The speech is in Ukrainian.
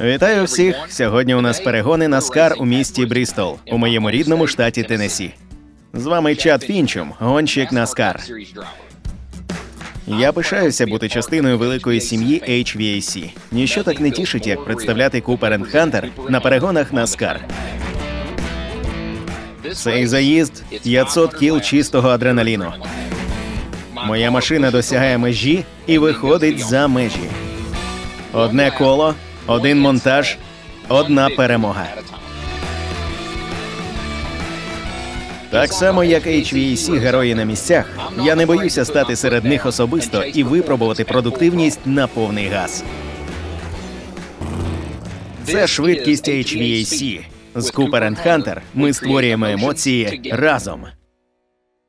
Вітаю всіх! Сьогодні у нас перегони на Скар у місті Брістол, у моєму рідному штаті Теннессі. З вами Чад Фінчум, гонщик Наскар. Я пишаюся бути частиною великої сім'ї HVAC. Ніщо так не тішить, як представляти Купер Хантер на перегонах Наскар. Цей заїзд 500 кіл чистого адреналіну. Моя машина досягає межі і виходить за межі. Одне коло, один монтаж, одна перемога. Так само, як HVAC герої на місцях, я не боюся стати серед них особисто і випробувати продуктивність на повний газ. Це швидкість HVAC. З Cooper Hunter ми створюємо емоції разом.